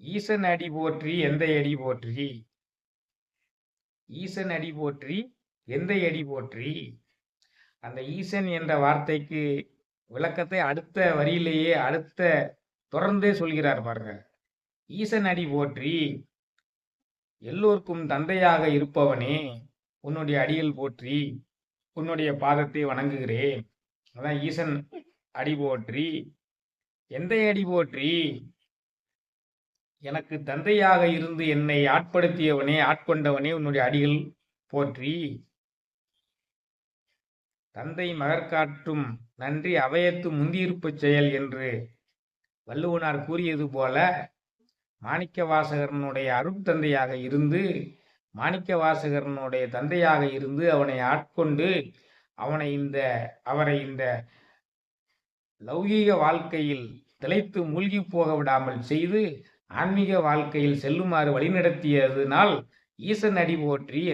ஈசன் அடி போற்றி எந்த அடி போற்றி? ஈசன் அடி போற்றி எந்த அடி போற்றி? அந்த ஈசன் என்ற வார்த்தைக்கு விளக்கத்தை அடுத்த வரியிலேயே அடுத்த தொடர்ந்தே சொல்கிறார் பாருங்க. ஈசன் அடி போற்றி எல்லோருக்கும் தந்தையாக இருப்பவனே உன்னுடைய அடியில் போற்றி உன்னுடைய பாதத்தை வணங்குகிறேன். அதான் ஈசன் அடி போற்றி எந்த அடி போற்றி? எனக்கு தந்தையாக இருந்து என்னை ஆட்படுத்தியவனே ஆட்கொண்டவனே உன்னுடைய அடிகள் போற்றி. தந்தை மகற்காற்றும் நன்றி அவையத்து முந்தியிருப்புச் செயல் என்று வள்ளுவனார் கூறியது போல மாணிக்க வாசகரனுடைய அருட்தந்தையாக இருந்து மாணிக்க வாசகரனுடைய தந்தையாக இருந்து அவனை ஆட்கொண்டு அவனை இந்த அவரை இந்த லௌகீக வாழ்க்கையில் திளைத்து மூழ்கி போக விடாமல் செய்து ஆன்மீக வாழ்க்கையில் செல்லுமாறு வழிநடத்தியதனால் ஈசன் அடி போற்றி